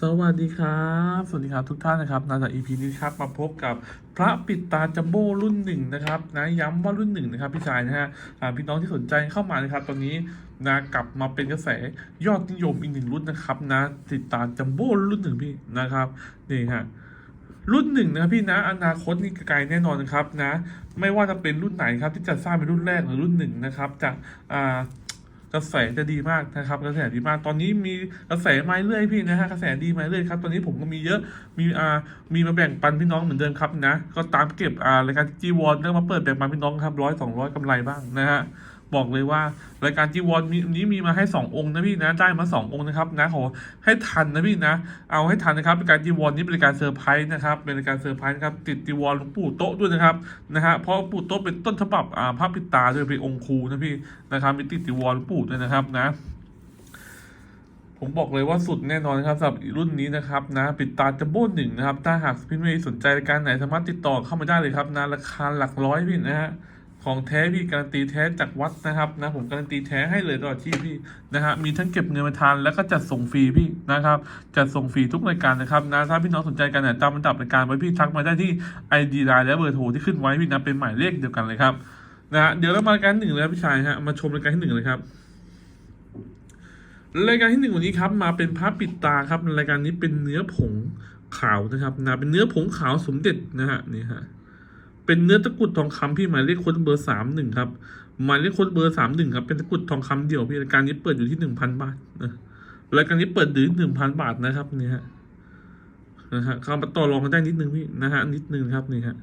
สวัสดีครับ สวัสดีครับทุกท่านนะครับนาจาก EP นี้ครับมาพบกับพระปิดตาจัมโบ้รุ่นหนึ่งนะครับนะย้ำว่ารุ่นหนึ่งนะครับพี่ชายนะฮะพี่น้องที่สนใจเข้ามานะครับ ตอนนี้นะกลับมาเป็นกระแสยอดนิยมอีกหนึ่งรุ่นนะครับนะติดตาจัมโบ้รุ่นหนึ่งพี่นะครับนี่ฮะรุ่นหนึ่งนะครับพี่นะอนาคตนี่ไกลแน่นอนนะครับนะไม่ว่าจะเป็นรุ่นไหนครับที่จะสร้างเป็นรุ่นแรกหรือรุ่นหนึ่งนะครับจะอ่า กระแสจะดีมากนะครับกระแสดีมากตอนนี้มีกระแสมาเรื่อยพี่นะฮะกระแสดีมาเรื่อยครับตอนนี้ผมก็มีเยอะมีอ่ามีมาแบ่งปันพี่น้องเหมือนเดิมครับนะก็ตามเก็บอ่ารายการจีวอนแล้วมาเปิดแบ่งปันพี่น้องครับร้อยสองร้อยกำไรบ้างนะฮะ บอกเลยว่ารายการจีวอนมีนี้มีมาให้สององค์นะพี่นะได้มาสององค์นะครับนะขอให้ทันนะพี่นะ เอาให้ทันนะครับรายการจีวอนนี้เป็นรายการเซอร์ไพรส์นะครับเป็นรายการเซอร์ไพรส์นะครับติดจีวอนหลวงปู่โต๊ะด้วยนะครับนะฮะเพราะปู่โต๊ะเป็นต้นฉบับอ่าพระปิตาด้วยเป็นองค์ครูนะพี่นะครับมีติดจีวรหลวงปู่ด้วยนะครับนะผมบอกเลยว่าสุดแน่นอนนะครับสำหรับรุ่นนี้นะครับนะปิดตาจัมโบ้หนึ่งนะครับ ถ้าหากพี่เมย์สนใจรายการไหนสามารถติดต่อเข้ามาได้เลยครับนะราคาหลักร้อยพี่นะฮะ ของแท้พี่การันตีแท้จากวัดนะครับนะผมการันตีแท้ให้เลยตลอดที่พี่นะฮะมีทั้งเก็บเงินมาทานแล้วก็จัดส่งฟรีพี่นะครับจัดส่งฟรีทุกรายการนะครับนะถ้าพี่น้องสนใจกันเนี่ยตามอันดับรายการไว้พี่ทักมาได้ที่ ID ไลน์และเบอร์โทรที่ขึ้นไว้พี่นะเป็นหมายเลขเดียวกันเลยครับนะฮะเดี๋ยวเรามารายการหนึ่งเลยพี่ชายฮะมาชมรายการที่หนึ่งเลยครับรายการที่หนึ่งวันนี้ครับมาเป็นพระปิดตาครับรายการนี้เป็นเนื้อผงขาวนะครับนะเป็นเนื้อผงขาวสมเด็จนะฮะนี่ฮะ เป็นเนื้อตะกุดทองคำพี่หมายเลขค้ดเบอร์สามหนึ่งครับหมายเลขค้ดเบอร์สามหนึ่งครับเป็นตะกุดทองคำเดี่ยวพี่รายการนี้เปิดอยู่ที่หนึ่งพันบาทนะรายการนี้เปิดอยู่ที่หนึ่งพันบาทนะครับนี่ฮะนะฮะเข้ามาต่อรองกันได้นิดนึงพี่นะฮะนิดนึงครับนี่ฮะ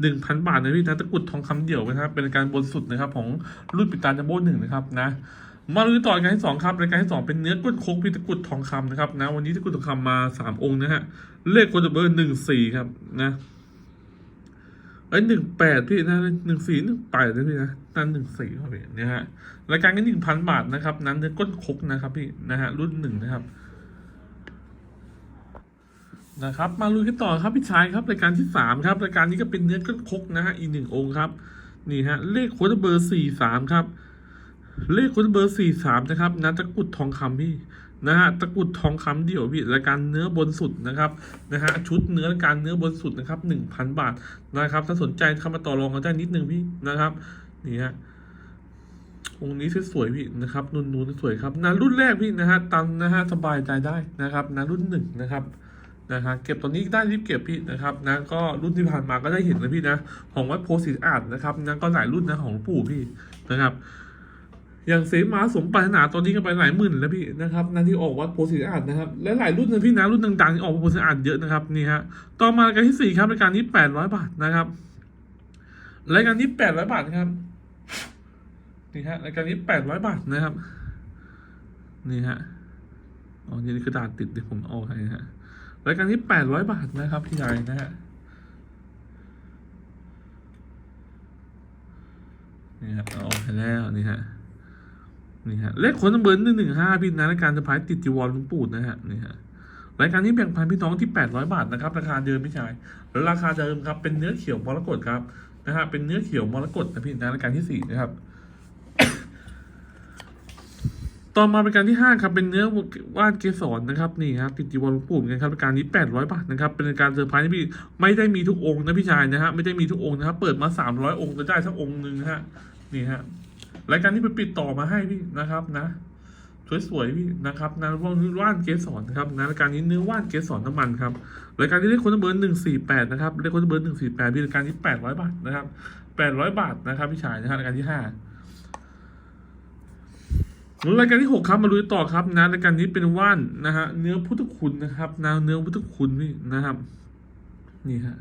หนึ่งพันบาทนะพี่นะตะกุดทองคำเดี่ยวนะครับเป็นรายการบนสุดนะครับของรุ่นปิดตาจัมโบ้หนึ่งนะครับนะมาดูต่อรายการที่สองครับรายการที่สองเป็นเนื้อก้นโค้งพิตะกุดทองคำนะครับนะวันนี้ตะกุดทองคำมาสามองค์นะฮะเลขโคดเบอร์หนึ่งสี่ครับนะ เอ้ยหนึ่งแปดพี่นะหนึ่งสี่หนึ่งแปดนะพี่นะนั่นหนึ่งสี่ครับพี่เนี่ยฮะรายการก็หนึ่งพันบาทนะครับ นั้นเนื้อก้นคกนะครับพี่นะฮะรุ่นหนึ่งนะครับนะครับ มาลุยกันต่อครับพี่ชายครับรายการที่สามครับรายการนี้ก็เป็นเนื้อก้นคกนะฮะอีกหนึ่งองค์ครับ นี่ฮะเลขโคดเบอร์สี่สามครับ เลขคุณเบอร์สี่สามนะครับนะตะกุดทองคำพี่ นะฮะตะกุดทองคำเดี่ยวพี่รายการเนื้อบนสุดนะครับนะฮะชุดเนื้อรายการเนื้อบนสุดนะครับหนึ่งพันบาทนะครับถ้าสนใจเข้ามาต่อรองกันได้นิดนึงพี่นะครับนี่ฮะองค์นี้สวยๆพี่นะครับนุ่นๆสวยครับนะรุ่นแรกพี่นะฮะตังนะฮะสบายใจได้นะครับนะรุ่นหนึ่งนะครับนะฮะเก็บตอนนี้ได้รีบเก็บพี่นะครับนะก็รุ่นที่ผ่านมาก็ได้เห็นแล้วพี่นะของวัดโพธิ์ศรีสะอาดนะครับนะก็หลายรุ่นนะของปู่พี่นะครับ อย่างเสมาสมปรารถนาตอนนี้ก็ไปหลายหมื่นแล้วพี่นะครับนั่นที่ออกวัดโพธิอาจนะครับและหลายรุ่นนะพี่นะรุ่นดังๆที่ออกวัดโพธิอาจเยอะนะครับนี่ฮะต่อมารายการที่สี่ครับรายการนี้แปดร้อยบาทนะครับรายการนี้แปดร้อยบาทครับนี่ฮะรายการนี้แปดร้อยบาทนะครับนี่ฮะอ๋อนี่กระดาษติดเดี๋ยวผมเอาให้ฮะรายการนี้แปดร้อยบาทนะครับพี่ใหญ่นะฮะนี่ฮะเอาไปแล้วนี่ฮะ นี่ฮะเลขคนเบอร์หนึ่งหนึ่งห้าพี่นะรายการจะพายติดจีวรหลุงปู่นะฮะนี่ฮะรายการนี้แบ่งพันพี่น้องที่แปดร้อยบาทนะครับ ราคาเดิมพี่ชายราคาเดิมครับเป็นเนื้อเขียวมรกตครับนะฮะเป็นเนื้อเขียวมรกตนะพี่นะรายการที่สี่นะครับ ต่อมาเป็นการที่ห้าครับเป็นเนื้อว่านเกสรนะครับนี่ครับติดจีวรหลวงปู่เหมือนกันครับรายการนี้แปดร้อยบาทนะครับเป็นรายการเซอร์ไพรส์ที่พี่ไม่ได้มีทุกองค์นะพี่ชายนะฮะไม่ได้มีทุกองค์นะครับเปิดมาสามร้อยองค์จะได้สักองค์หนึ่งนะฮะนี่ฮะ รายการที่ไปปิดต่อมาให้พี่นะครับนะสวยๆพี่นะครับนะว่านว่านเกสรนะครับนะรายการนี้เนื้อว่านเกสรน้ำมันครับรายการที่เลขคนเบอร์หนึ่งสี่แปดนะครับเลขคนเบอร์หนึ่งสี่แปดพี่รายการที่แปดร้อยบาทนะครับแปดร้อยบาทนะครับพี่ชายนะครับรายการที่ห้ารายการที่หกครับมาลุยต่อครับนะรายการนี้เป็นว่านนะฮะเนื้อพุทธคุณนะครับนะเนื้อพุทธคุณพี่นะครับ นี่ฮะ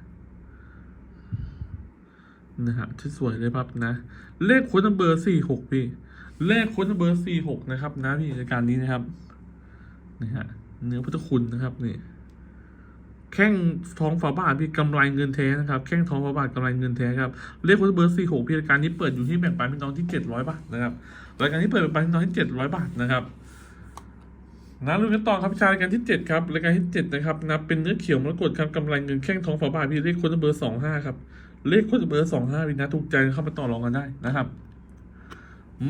นะครับที่สวยเลยครับนะ เลขโค้ดนัมเบอร์สี่หกพี่ เลขโค้ดนัมเบอร์สี่หกนะครับนะพี่รายการนี้นะครับนี่ฮะเนื้อพุทธคุณนะครับนี่แข้งท้องฝาบาทพี่กำไรเงินแท้นะครับ แข้งท้องฝาบาทกำไรเงินแท้ครับเลขโค้ดนัมเบอร์สี่หกพี่รายการนี้เปิดอยู่ที่แบ่งปันพี่น้องที่เจ็ดร้อยบาทนะครับรายการนี้เปิดแบ่งปันพี่น้องที่เจ็ดร้อยบาทนะครับนะลุ้นกันต่อครับชายรายการที่เจ็ดครับรายการที่เจ็ดนะครับนะเป็นเนื้อเขียวมรกตครับกำไรเงินแข้งท้องฝาบาทพี่เลขคนัมเบอร์สองห้าครับ เลขโค้ดเบอร์สองห้าวินะถูกใจเข้ามาต่อรองกันได้นะครับ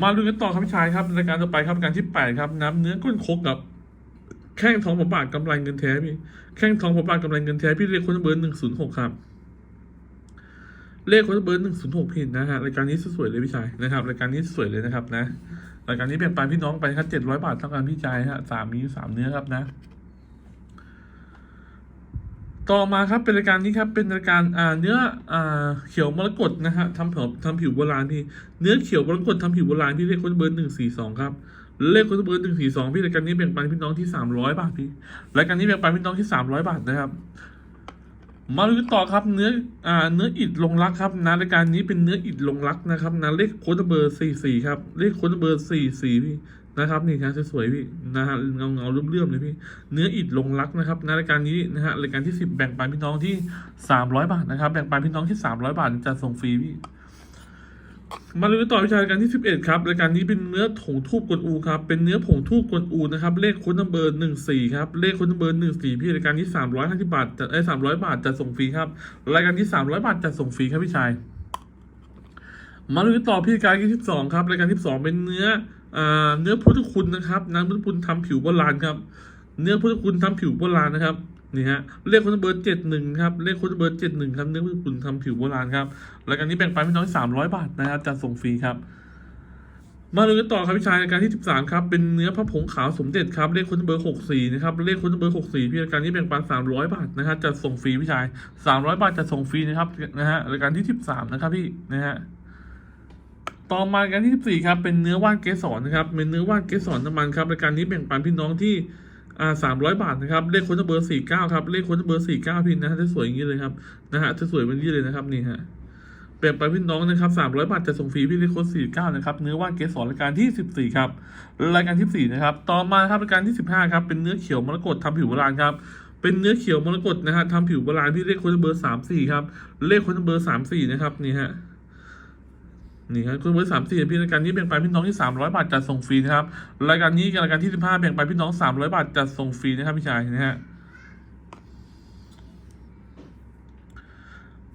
มาดูกันต่อครับพี่ชายครับรายการต่อไปครับการที่แปดครับน้ำเนื้อก้นคกกับแข้งทองผบาทกำไรเงินแท้พี่แข้งทองผบาทกำไรเงินแท้พี่เลขคนเบอร์หนึ่งศูนย์หกครับเลขคนเบอร์หนึ่งศูนย์หกพี่นะฮะรายการนี้สวยเลยพี่ชายนะครับรายการนี้สวยเลยนะครับนะรายการนี้แบ่งปันพี่น้องไปครับเจ็ดร้อยบาทเท่ากันพี่ชายฮะสามมีสามเนื้อครับนะ ต่อมาครับเป็นรายการนี้ครับเป็นรายการอ่าเนื้ออ่าเขียวมรกตนะฮะทำผิวทำผิวโบราณพี่เนื้อเขียวมรกตทำผิวโบราณพี่เลขคนเบอร์หนึ่งสี่สองครับเลขคนเบอร์หนึ่งสี่สองพี่รายการนี้แบ่งปันพี่น้องที่สามร้อยบาทพี่รายการนี้แบ่งปันพี่น้องที่สามร้อยบาทนะครับ มาดูต่อครับเนื้ออ่าเนื้ออิดลงรักครับนะรายการนี้เป็นเนื้ออิดลงรักนะครับนะเลขโค้ดเบอร์สี่สี่ครับเลขโค้ดเบอร์สี่สี่พี่ นะครับนี่ครับสวยๆพี่นะฮะเงาเงาๆเรื่อมๆเลยพี่เนื้ออิดลงรักนะครับนรายการนี้นะฮะรายการที่สิบแบ่งปันพี่น้องที่สามร้อยบาทนะครับแบ่งปันพี่น้องที่สามร้อยบาทจะส่งฟรีพี่มาดูกันต่อวิชารายการที่สิบเอ็ดครับรายการนี้เป็นเนื้อผงทูบกวนอูครับเป็นเนื้อผงทูบกวนอูนะครับเลขค้ดนัมเบอร์หนึ่งสี่ครับเลขค้ดนัมเบอร์หนึ่งสี่พี่รายการที่สามร้อยห้าสิบบาทจะไอ้สามร้อยบาทจะส่งฟรีครับรายการที่สามร้อยบาทจะส่งฟรีครับพี่ชายมาดูกันต่อพี่การที่สิบสองครับรายการที่สองเป็นเนื้อ เนื้อพุทธคุณนะครับน้ำพุทธคุณทำผิวโบราณครับ เนื้อพุทธคุณทำผิวโบราณนะครับนี่ฮะเลขคนเบอร์เจ็ดหนึ่งครับเลขคนเบอร์เจ็ดหนึ่งครับเนื้อพุทธคุณทำผิวโบราณครับรายการนี้แบ่งปันพี่น้องสามร้อยบาทนะครับจะส่งฟรีครับ มาดูกันต่อครับพี่ชายรายการที่สิบสามครับเป็นเนื้อพระผงขาวสมเด็จครับเลขคนเบอร์หกสี่นะครับเลขคนเบอร์หกสี่พี่รายการนี้แบ่งปันสามร้อยบาทนะครับจะส่งฟรีพี่ชายสามร้อยบาทจะส่งฟรีนะครับนะฮะรายการที่สิบสามนะครับพี่นะฮะ ต่อมารายการที่ 14 ครับ เป็นเนื้อว่านเกสรนะครับ เป็นเนื้อว่านเกสรน้ำมันครับรายการนี้แบ่งปันพี่น้องที่อ่าสามร้อยบาทนะครับ เลขคนเบอร์สี่เก้าครับ เลขคนเบอร์สี่เก้าพี่นะฮะจะสวยอย่างนี้เลยครับนะฮะจะสวยแบบนี้เลยนะครับนี่ฮะแบ่งปันพี่น้องนะครับสามร้อยบาทจะส่งฟรีพี่เลขคนสี่เก้านะครับ เนื้อว่านเกสรรายการที่สิบสี่ครับ รายการที่สี่นะครับ ต่อมาครับรายการที่สิบห้าครับ เป็นเนื้อเขียวมรกตทำผิวโบราณครับเป็นเนื้อเขียวมรกตนะฮะทำผิวโบราณพี่เลขคนเบอร์สามสี่ครับ เลขคนเบอร์สามสี่นะครับนี่ฮะ นี่ครับคุณเบอร์สามสี่พี่รายการนี้แบ่งปันพี่น้องที่สามร้อยบาทจัดส่งฟรีนะครับรายการนี้กับรายการที่สิบห้าแบ่งปันพี่น้องสามร้อยบาทจัดส่งฟรีนะครับพี่ชายนะฮะ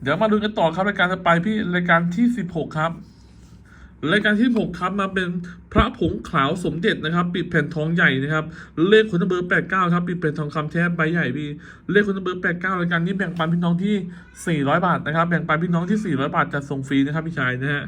เดี๋ยวมาดูกันต่อครับรายการต่อไปพี่รายการที่สิบหกครับรายการที่หกครับมาเป็นพระผงขาวสมเด็จนะครับ ปิดแผ่นทองใหญ่นะครับ เลขคนเบอร์แปดเก้าครับปิดแผ่นทองคำแท้ใบใหญ่พี่เลขคนเบอร์แปดเก้ารายการนี้แบ่งปันพี่น้องที่สี่ร้อยบาทนะครับ แบ่งปันพี่น้องที่สี่ร้อยบาทจัดส่งฟรีนะครับพี่ชายนะฮะ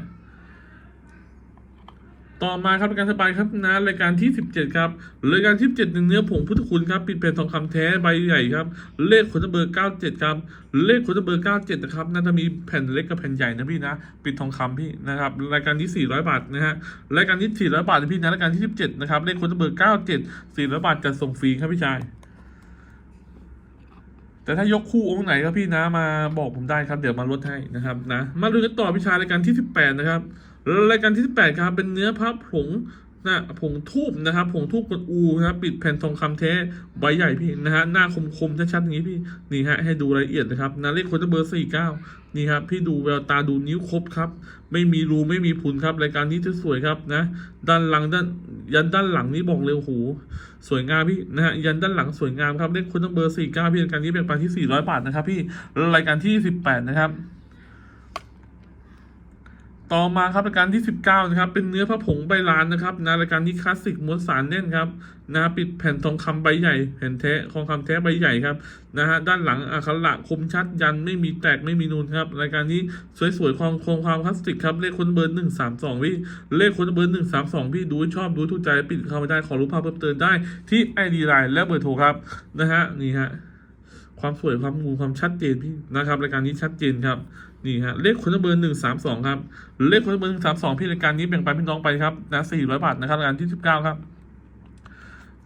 ต่อมาครับการสบายครับนะรายการที่ 17 ครับรายการที่ 17เป็นเนื้อผงพุทธคุณครับปิดแผ่นทองคำแท้ใบใหญ่ครับ เลขคนเบอร์ 97 ครับ เลขคนเบอร์ 97 นะครับน่าจะมีแผ่นเล็กกับแผ่นใหญ่นะพี่นะปิดทองคำพี่นะครับรายการที่ 400 บาทนะฮะรายการที่ 400 บาทนะพี่นะรายการที่ 17 นะครับเลขคนเบอร์ 97 400 บาทจะส่งฟรีครับพี่ชายแต่ถ้ายกคู่องค์ไหนครับพี่นะมาบอกผมได้ครับ เดี๋ยวมาลดให้นะครับนะมาดูกันต่อพิชารายการที่ 18 นะครับ รายการที่ 18 ครับเป็นเนื้อพระผงนะผงทูบนะครับผงทูบกดอูนะครับปิดแผ่นทองคำแท้ใบใหญ่พี่นะฮะหน้าคมๆชัดๆอย่างนี้พี่นี่ฮะให้ดูรายละเอียดนะครับนะเลขคนเบอร์49นี่ครับพี่ดูแววตาดูนิ้วครบครับ ไม่มีรูไม่มีพุนครับ รายการนี้จะสวยครับนะ ด้านหลังด้านยันด้านหลังนี่บอกเลยโอ้โหสวยงามพี่นะฮะยันด้านหลังสวยงามครับเลขคนเบอร์สี่เก้าพี่รายการนี้เป็นปันที่สี่ร้อยบาทนะครับพี่รายการที่สิบแปดนะครับ ต่อมาครับรายการที่ 19นะครับเป็นเนื้อพระผงใบลานนะครับนะรายการที่คลาสสิกม้วนสารแน่นครับนะปิดแผ่นทองคำใบใหญ่แผ่นแท้ทองคำแท้ใบใหญ่ครับนะฮะด้านหลังอักขระคมชัดยันไม่มีแตกไม่มีนูนครับรายการนี้สวยๆความคงความคลาสสิกครับเลขคนเบอร์หนึ่งสามสองพี่เลขคนเบอร์หนึ่งสามสองพี่ดูชอบดูถูกใจปิดเข้าไปได้ขอรู้ภาพเพิ่มเติมได้ที่ไอดีไลน์และเบอร์โทรครับนะฮะนี่ฮะความสวยความงูความชัดเจนพี่นะครับรายการนี้ชัดเจนครับ นี่ฮะเลขคนเบอร์หนึ่งสามสองครับเลขคนเบอร์หนึ่งสามสองพี่รายการนี้แบ่งปันพี่น้องไปครับนะสี่ร้อยบาทนะครับรายการที่สิบเก้าครับ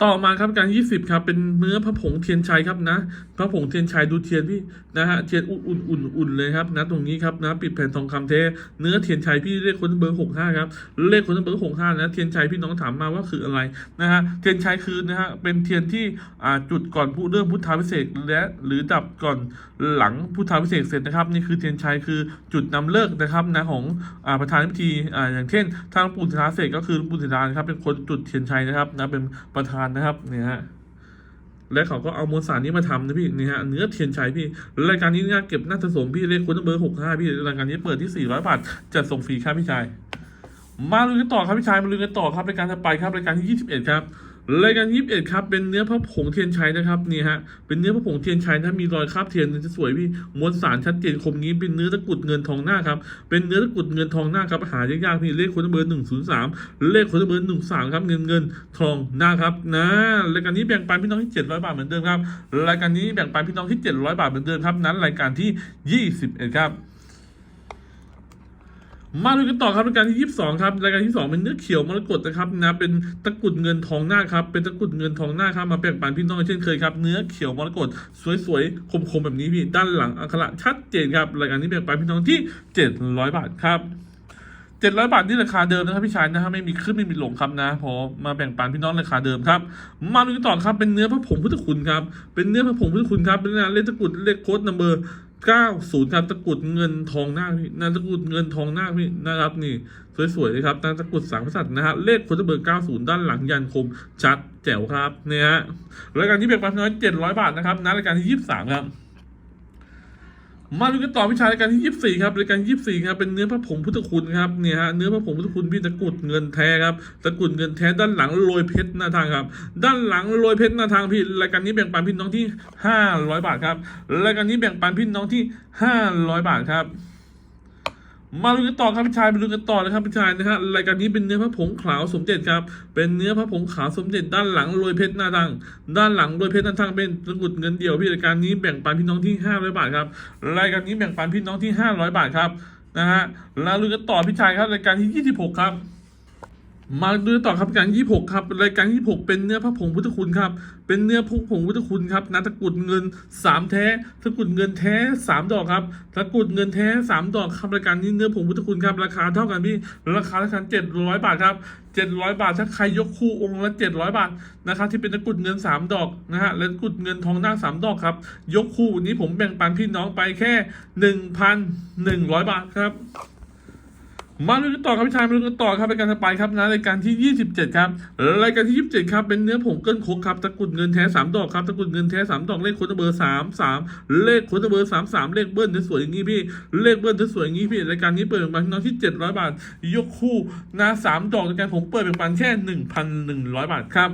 ต่อมาครับการยี่สิบครับเป็นเนื้อพระผงเทียนชัยครับนะพระผงเทียนชัยดูเทียนพี่นะฮะเทียนอุ่นอุ่นอุ่นอุ่นเลยครับนะตรงนี้ครับนะปิดแผ่นทองคำเทเนื้อเทียนชัยพี่เลขคนเบอร์หกห้าครับเลขคนเบอร์หกห้านะเทียนชัยพี่น้องถามมาว่าคืออะไรนะฮะเทียนชัยคือนะฮะเป็นเทียนที่อ่าจุดก่อนผู้เริ่มพุทธาพิเศษและหรือดับก่อนหลังพุทธาพิเศษเสร็จนะครับนี่คือเทียนชัยคือจุดนำเลิกนะครับนะของอ่าประธานพิธีอ่าอย่างเช่น ทางปู่ศิลาเสกก็คือปู่ศิลาครับเป็นคนจุดเทียนชัยนะครับนะเป็นประธานนะครับเนี่ยฮะและเขาก็เอามวลสารนี้มาทำนะพี่นี่ฮะเนื้อเทียนชัยพี่รายการนี้เนี่ยเก็บน่าจะสมพี่เลขคุณเบอร์หกห้าพี่รายการนี้เปิดที่สี่ร้อยบาทจัดส่งฟรีครับพี่ชาย มาลุยกันต่อครับพี่ชายมาลุยกันต่อครับรายการถัดไปครับรายการที่ยี่สิบเอ็ดครับ รายการที่21ครับเป็นเนื้อพระผงเทียนชัยนะครับนี่ฮะเป็นเนื้อพระผงเทียนชัยนะมีรอยคราบเทียนจะสวยพี่มวลสารชัดเจนคมนี้เป็นเนื้อตะกุดเงินทองหน้าครับเป็นเนื้อตะกุดเงินทองหน้าครับหายากๆพี่เลขคนเบอร์หนึ่งศูนย์สามเลขคนเบอร์หนึ่งสามครับเงินเงินทองหน้าครับนะรายการนี้แบ่งปันพี่น้องที่เจ็ดร้อยบาทเหมือนเดิมครับรายการนี้แบ่งปันพี่น้องที่เจ็ดร้อยบาทเหมือนเดิมครับนั้นรายการที่ยี่สิบเอ็ดครับ มาดูกันต่อครับรายการที่ 22 ครับรายการที่ 2 เป็นเนื้อเขียวมรกตนะครับนะเป็นตะกรุดเงินทองหน้าครับเป็นตะกรุดเงินทองหน้าครับมาแบ่งปันพี่น้องเช่นเคยครับเนื้อเขียวมรกตสวยๆคมๆแบบนี้พี่ด้านหลังอักขระชัดเจนครับรายการนี้แบ่งปันพี่น้องที่ 700 บาทครับ700 บาทนี่ราคาเดิมนะครับพี่ชายนะฮะไม่มีขึ้นไม่มีลงครับนะพอมาแบ่งปันพี่น้องราคาเดิมครับ มาดูกันต่อครับเป็นเนื้อพระผงพุทธคุณครับเป็นเนื้อพระผงพุทธคุณครับเป็นเนื้อเลขตะกรุดเลขโค้ดนัมเบอร์ ก้าศูนย์ครับตะกรุดเงินทองหน้าพี่นะตะกรุดเงินทองหน้าพี่นะครับนี่สวยๆเลยครับตะกรุดสามกษัตริย์นะฮะเลขคนัมเบอร์90ด้านหลังยันคมชัดแจ๋วครับเนี่ยฮะรายการที่เบ่งปันพี่น้อง700บาทนะครับนะรายการที่ยี่สิบสามครับ มาดูกันต่อวิชารายการที่24ครับรายการที่24ครับเป็นเนื้อพระผงพุทธคุณครับเนี่ยฮะเนื้อพระผงพุทธคุณพี่ตะกุดเงินแท้ครับตะกุดเงินแท้ด้านหลังโรยเพชรหน้าทางครับ ด้านหลังโรยเพชรหน้าทางพี่รายการนี้แบ่งปันพี่น้องที่500บาทครับรายการนี้แบ่งปันพี่น้องที่500บาทครับ มาดูกันต่อครับพี่ชายมาดูกันต่อนะครับพี่ชายนะฮะรายการนี้เป็นเนื้อพระผงขาวสมเด็จครับ เป็นเนื้อพระผงขาวสมเด็จด้านหลังโรยเพชรหน้าทังด้านหลังโรยเพชรหน้าทางเป็นตะกุดเงินเดียวพี่รายการนี้แบ่งปันพี่น้องที่500บาทครับรายการนี้แบ่งปันพี่น้องที่500บาทครับนะฮะแล้วดูกันต่อพี่ชายครับรายการที่ 26 ครับ มาดูต่อครับรารยการ26ครับรายการ26เป็นเนื้อพระผงพุทธคุณครับ เป็นเนื้อพระผงพุทธคุณครับนะตะกุดเงิน3แท้ตะกุดเงินแท้3ดอกครับตะกุดเงินแท้3ดอกครับรายการนี้เนื้อผงพุทธคุณครับราคาเท่ากันพี่ราคาเท่ากัน700บาทครับ700บาทถ้าใครยกคู่องค์ละ700บาทนะครับที่เป็นตะกุดเงิน3ดอกนะฮะและตะกุดเงินทองหน้า3ดอกครับ ยกคู่วันนี้ผมแบ่งปันพี่น้องไปแค่1,100บาทครับ มาดูกันต่อครับพี่ชายมาดูกันต่อครับรายการต่อไปครับนะรายการที่ 27 ครับรายการที่ 27 ครับเป็นเนื้อผงเกินคกครับตะกรุดเงินแท้ 3 ดอกครับตะกรุดเงินแท้ 3 ดอกเลขค้ดเบอร์ 3 3 เลขค้ดเบอร์ 3 3 เลขเบิ้ลสวยอย่างงี้พี่เลขเบิ้ลสวยอย่างงี้พี่รายการนี้เปิดเป็นปันพี่น้องที่ 700 บาท ยกคู่นะ3ดอกรายการผมเปิดเป็นปันแค่ 1,100 บาทครับ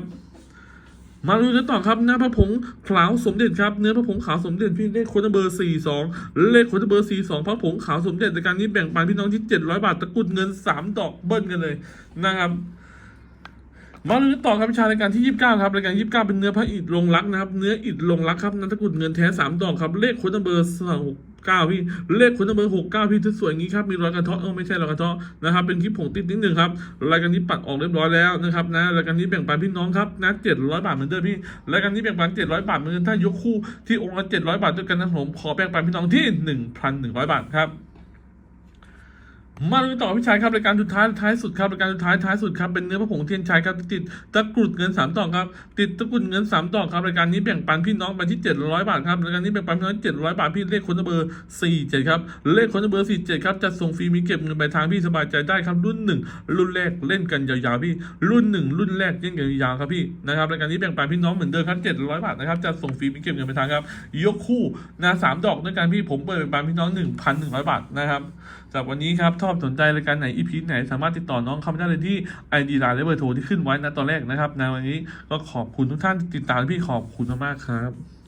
มาดูกันต่อครับหน้าพระผงขาวสมเด็จครับเนื้อพระผงขาวสมเด็จพี่เลขคนเบอร์ 42 เลขคนเบอร์ 42 พระผงขาวสมเด็จในการนี้แบ่งปันพี่น้องที่ 700 บาทตะกุดเงิน 3 ดอกเบิ้ลกันเลยนะครับ มาดูต่อครับวิชารายการที่ 29 ครับรายการ 29 เป็นเนื้อพระอิฐลงรักนะครับเนื้ออิฐลงรักครับนันตะกรุดเงินแท้ 3 ดอกครับเลขโคนเบอร์69พี่เลขโคนเบอร์69พี่สวยๆอย่างนี้ครับมีรอยกระเทาะเออไม่ใช่รอยกระเทาะนะครับเป็นคลิปผงติดนิดหนึ่งครับรายการนี้ปัดออกเรียบร้อยแล้วนะครับนะรายการนี้แบ่งปันพี่น้องครับนะ700บาทเหมือนเดิมพี่รายการนี้แบ่งปัน700บาทเหมือนเดิมถ้ายกคู่ที่องค์ละ700บาทด้วยกันนะผมขอแบ่งปันพี่น้องที่1,100บาทครับ มาดูต่อพี่ชายครับรายการสุดท้ายท้ายสุดครับรายการสุดท้ายท้ายสุดครับเป็นเนื้อพระผงเทียนชัยครับติดตะกรุดเงินสามดอกครับติดตะกรุดเงินสามดอกครับรายการนี้แบ่งปันพี่น้องไปที่เจ็ดร้อยบาทครับรายการนี้แบ่งปันพี่น้องเจ็ดร้อยบาทพี่เลขคนเบอร์สี่เจ็ดครับเลขคนเบอร์สี่เจ็ดครับจัดส่งฟรีมีเก็บเงินไปทางพี่สบายใจได้ครับรุ่นหนึ่งรุ่นแรกเล่นกันยาวๆพี่รุ่นหนึ่งรุ่นแรกเล่นกันยาวๆครับพี่นะครับรายการนี้แบ่งปันพี่น้องเหมือนเดิมครับเจ็ดร้อยบาทนะครับจัดส่งฟรีมีเก็บเงินไปทางครับยกคู่นะสามดอกด้วยกันพี่ผมเปิดแบ่งปันพี่น้องหนึ่งพันหนึ่งร้อยบาทนะครับ จากวันนี้ครับชอบสนใจรายการไหนอีพีไหนสามารถติดต่อน้องเข้ามาได้เลยที่ไอดีไลน์และเบอร์โทรที่ขึ้นไว้นะตอนแรกนะครับในวันนี้ก็ขอบคุณทุกท่านติดตามพี่ขอบคุณมากๆครับ